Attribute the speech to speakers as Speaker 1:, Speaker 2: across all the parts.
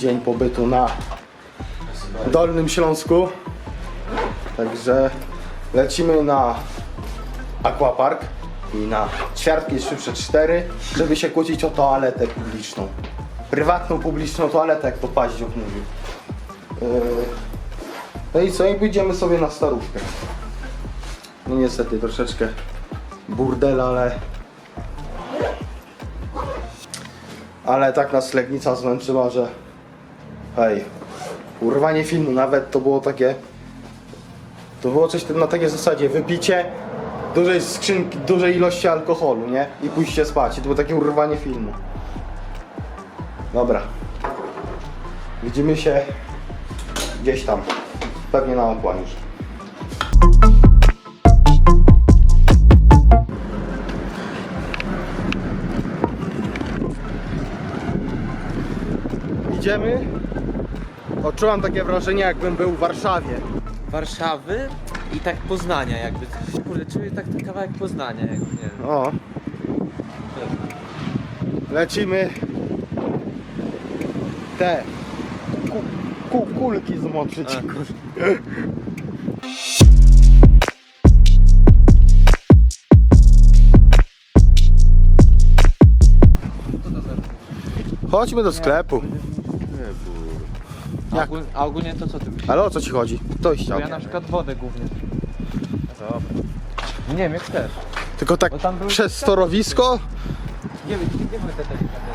Speaker 1: dzień pobytu na Dolnym Śląsku. Także lecimy na Aquapark i na ćwiartki 3 przez 4 żeby się kłócić o toaletę publiczną. Prywatną, publiczną toaletę, jak to Paździuk mówił. Yy, No i co? I pójdziemy sobie na starówkę. No niestety troszeczkę burdel, ale... Ale tak nas Legnica zmęczyła, że... Hej, urwanie filmu, nawet to było takie... To było coś na takiej zasadzie, wypicie dużej skrzynki, dużej ilości alkoholu, nie? I pójście spać. To było takie urwanie filmu. Dobra. Widzimy się gdzieś tam. Pewnie na okła już. Idziemy. Odczułam takie wrażenie, jakbym był w Warszawie.
Speaker 2: Warszawy i tak Poznania jakby. Kurde, czuję tak ten kawałek Poznania, jak nie wiem.
Speaker 1: O, lecimy. Te ku, ku, kulki zmoczyć.
Speaker 2: A, kurde.
Speaker 1: Chodźmy do sklepu.
Speaker 2: A,
Speaker 1: Jak?
Speaker 2: ogól, a ogólnie to co ty myślisz?
Speaker 1: Ale o co ci chodzi? Ktoś
Speaker 2: Bo
Speaker 1: chciał.
Speaker 2: ja na przykład wodę głównie. Dobra. Nie wiem, jak chcesz.
Speaker 1: Tylko tak
Speaker 2: Bo tam był-
Speaker 1: przez torowisko?
Speaker 2: Nie wiem, gdzie były te delikatesy?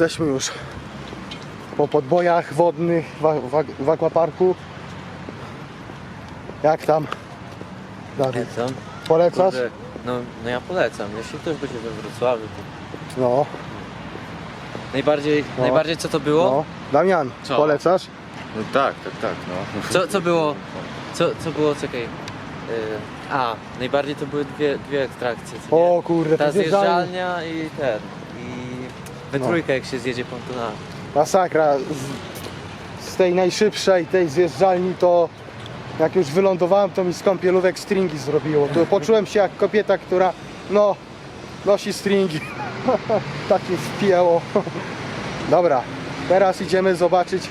Speaker 1: Jesteśmy już po podbojach wodnych w, w, w aquaparku. Jak tam? Dawid,
Speaker 2: Co?
Speaker 1: polecasz?
Speaker 2: Kurde, no, no ja polecam. Jeśli ktoś będzie we Wrocławiu, to...
Speaker 1: No,
Speaker 2: Najbardziej,
Speaker 1: No.
Speaker 2: najbardziej co to było?
Speaker 1: no. Damian,
Speaker 3: Co?
Speaker 1: polecasz?
Speaker 3: No tak, tak, tak, no.
Speaker 2: Co, co było? Co, co było, czekaj. a, najbardziej to były dwie, dwie atrakcje. co nie?
Speaker 1: O kurde,
Speaker 2: Ta
Speaker 1: to zjeżdżalnia
Speaker 2: i ten. We
Speaker 1: No.
Speaker 2: trójkę jak się zjedzie pontonami.
Speaker 1: Masakra. Z, z tej najszybszej, tej zjeżdżalni to jak już wylądowałem, to mi z kąpielówek stringi zrobiło. To poczułem się jak kobieta, która no nosi stringi. tak mnie wpięło. Dobra, teraz idziemy zobaczyć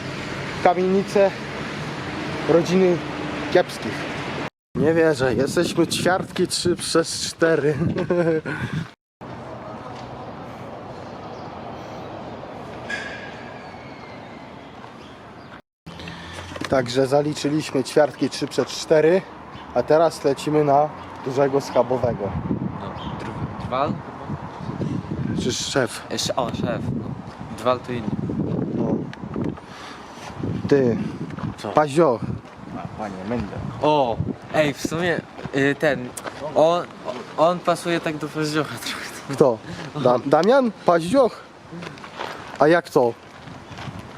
Speaker 1: kamienicę rodziny kiepskich. Nie wierzę, jesteśmy ćwiartki 3 przez 4. Także zaliczyliśmy ćwiartki 3 przez 4, a teraz lecimy na dużego schabowego.
Speaker 2: No, dr- Dwal?
Speaker 1: Czy szef?
Speaker 2: Jeszcze, o, szef. No. Dwal to inny.
Speaker 1: No. Ty,
Speaker 2: Co?
Speaker 1: Pazio,
Speaker 3: Panie, będę.
Speaker 2: O, ej, w sumie y, ten, on, on pasuje tak do Paździocha trochę.
Speaker 1: kto? Da Damian? Paździoch? A jak to?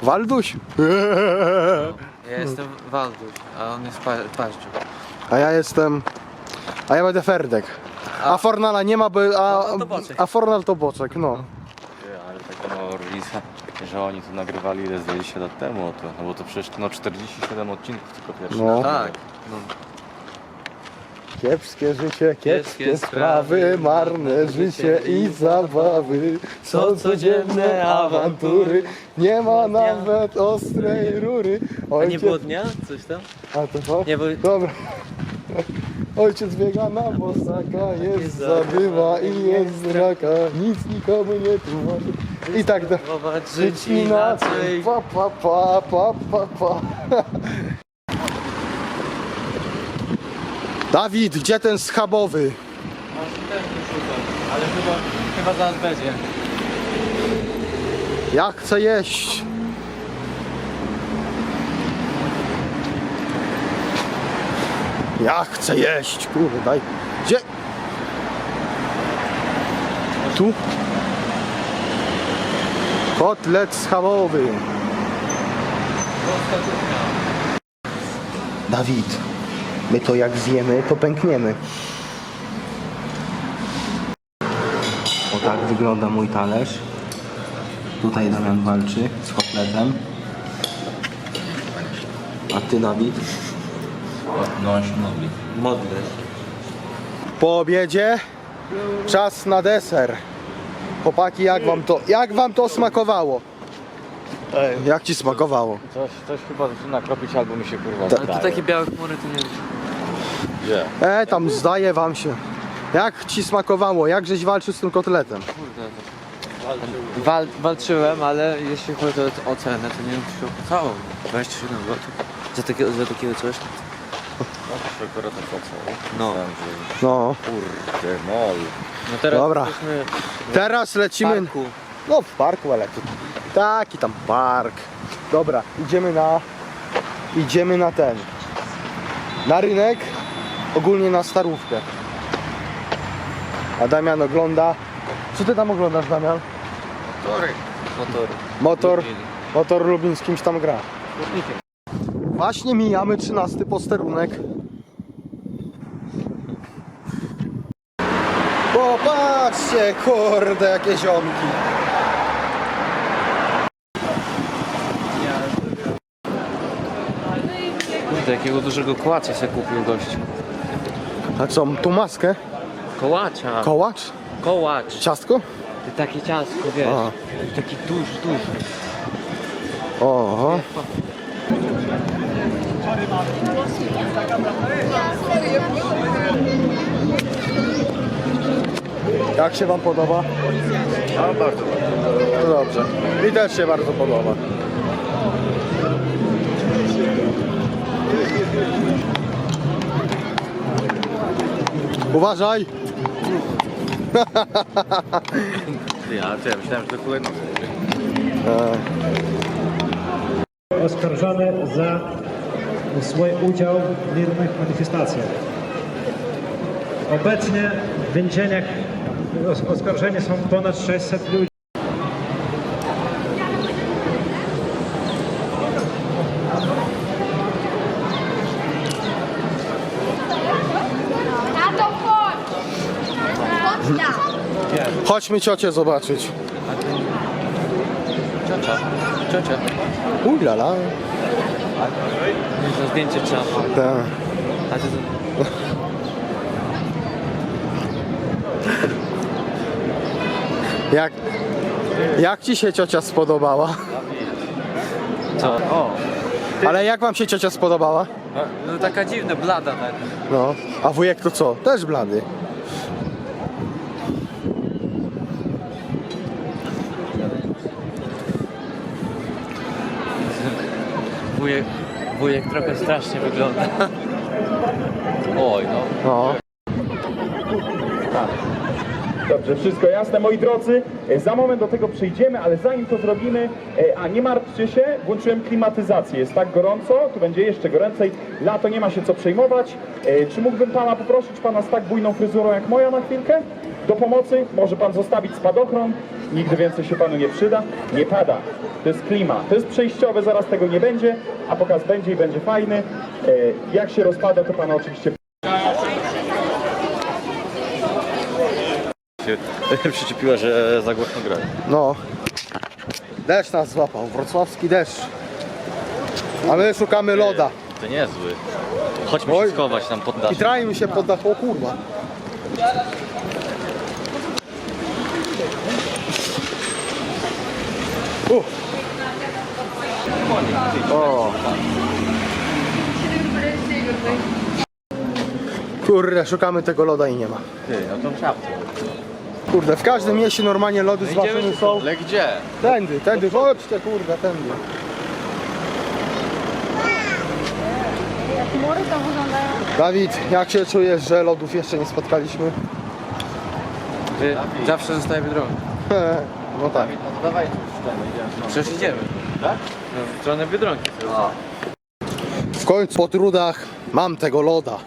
Speaker 1: Walduś?
Speaker 2: Ja jestem Walduś, a on jest pa Paździuch.
Speaker 1: A ja jestem... A ja będę Ferdek. A Fornala nie ma, bo... A,
Speaker 2: No, to Boczek.
Speaker 1: a Fornal to Boczek, no.
Speaker 3: Ty, ale taka no różnica, że oni to nagrywali ile z 20 lat temu, to, no bo to przecież no 47 odcinków tylko pierwszy.
Speaker 1: No.
Speaker 2: Tak, no.
Speaker 1: Kiepskie życie, kiepskie
Speaker 2: Kiepskie
Speaker 1: sprawy, marne życie i zabawy. Są codzienne awantury, nie ma nawet ostrej rury.
Speaker 2: A nie
Speaker 1: Ojciec...
Speaker 2: było dnia? Coś tam?
Speaker 1: A to co?
Speaker 2: Nie, bo...
Speaker 1: Dobra. Ojciec biega na bosaka, jest zadyma i jest raka, nic nikomu nie tłumaczy. I tak dalej. Żyć
Speaker 2: inaczej.
Speaker 1: Pa, pa, pa, pa, pa, pa. Dawid, gdzie ten schabowy?
Speaker 2: Może też tu ale chyba, chyba zaraz będzie.
Speaker 1: Ja chcę jeść. Ja chcę jeść, kurde, daj. Gdzie? Tu? Kotlet schabowy. Dawid, my to jak zjemy, to pękniemy. O tak wygląda mój talerz. Tutaj Damian walczy z kotletem. A ty, Dawid?
Speaker 3: No, nowi.
Speaker 2: Modlę.
Speaker 1: Po obiedzie czas na deser. Chłopaki, jak wam to, jak wam to smakowało? Jak ci smakowało?
Speaker 3: Coś, coś chyba zaczyna kropić albo mi się kurwa
Speaker 2: Ale
Speaker 3: zdaje.
Speaker 2: tu takie białe chmury to nie?
Speaker 1: E, tam zdaje wam się. Jak ci smakowało? Jak żeś walczył z tym kotletem?
Speaker 2: Kurde. Wal, walczyłem, ale jeśli chodzi o ocenę, to nie wiem, czy się opłacało. 27 zł. Za takiego, za takiego coś.
Speaker 3: No to się akurat opłacało.
Speaker 2: No.
Speaker 3: Myślałem, że-
Speaker 1: No,
Speaker 3: Kurde, mol.
Speaker 2: No teraz
Speaker 1: Dobra.
Speaker 2: jesteśmy
Speaker 1: teraz
Speaker 2: w
Speaker 1: lecimy.
Speaker 2: parku.
Speaker 1: No w parku, ale tu taki tam park. Dobra, idziemy na idziemy na ten. Na rynek, ogólnie na starówkę. A Damian ogląda. Co ty tam oglądasz, Damian?
Speaker 2: Motory. Motory.
Speaker 1: Motor, motor Lubin z kimś tam gra. Właśnie mijamy 13 posterunek. Popatrzcie, kurde, jakie ziomki.
Speaker 2: Kurde, jakiego dużego kołacza sobie kupił gościu.
Speaker 1: A co, tu maskę?
Speaker 2: Kołacza.
Speaker 1: Kołacz?
Speaker 2: Kołacz.
Speaker 1: Ciastko?
Speaker 2: Takie ciastko, wiesz.
Speaker 1: A.
Speaker 2: Taki duży, duży.
Speaker 1: Oho. Jak się Wam podoba?
Speaker 3: A bardzo
Speaker 1: No dobrze. Mi też się bardzo podoba. Uważaj!
Speaker 3: Ja, czy ja myślałem, że to kolejno.
Speaker 4: oskarżone za swój udział w miernych manifestacjach. Obecnie w więzieniach os- oskarżeni są ponad 600 ludzi.
Speaker 1: Chodźmy ciocię zobaczyć.
Speaker 2: Ciocia, ciocia.
Speaker 1: Uj la
Speaker 2: Nie, to zdjęcie trzeba.
Speaker 1: Tak.
Speaker 2: A ty to...
Speaker 1: Jak, jak ci się ciocia spodobała?
Speaker 2: Co? O!
Speaker 1: Ale jak wam się ciocia spodobała?
Speaker 2: No taka dziwna, blada tak.
Speaker 1: No. A wujek to co? Też blady.
Speaker 2: Wujek, wujek trochę strasznie wygląda.
Speaker 3: Oj, no.
Speaker 1: No.
Speaker 5: Dobrze, wszystko jasne, moi drodzy. E, Za moment do tego przejdziemy, ale zanim to zrobimy, e, a nie martwcie się, włączyłem klimatyzację. Jest tak gorąco, tu będzie jeszcze goręcej. Lato nie ma się co przejmować. E, Czy mógłbym pana poprosić pana z tak bujną fryzurą jak moja na chwilkę? Do pomocy może pan zostawić spadochron. Nigdy więcej się panu nie przyda. Nie pada. To jest klima. To jest przejściowe, zaraz tego nie będzie, a pokaz będzie i będzie fajny. Jak się rozpada, to pana oczywiście
Speaker 3: się przyczepiła, że za głośno grają.
Speaker 1: No. Deszcz nas złapał. Wrocławski deszcz. A my szukamy loda.
Speaker 3: To niezły. Chodźmy
Speaker 1: Oj.
Speaker 3: się schować tam pod
Speaker 1: I
Speaker 3: daszem.
Speaker 1: trajmy się pod dach. O kurwa. U. O. Kurde, szukamy tego loda i nie ma.
Speaker 3: Ty, no to czapkę.
Speaker 1: Kurde, w każdym mieście normalnie lody zważone są.
Speaker 3: Ale gdzie?
Speaker 1: Tędy, tędy, chodźcie kurde, tędy.
Speaker 6: Chmury tam wyglądają.
Speaker 1: Dawid, jak się czujesz, że lodów jeszcze nie spotkaliśmy?
Speaker 2: Ty, zawsze zostaje Biedronka.
Speaker 1: No tak.
Speaker 3: No to idziemy.
Speaker 2: Przecież idziemy.
Speaker 3: Tak?
Speaker 2: No, w stronę Biedronki.
Speaker 1: W końcu po trudach mam tego loda.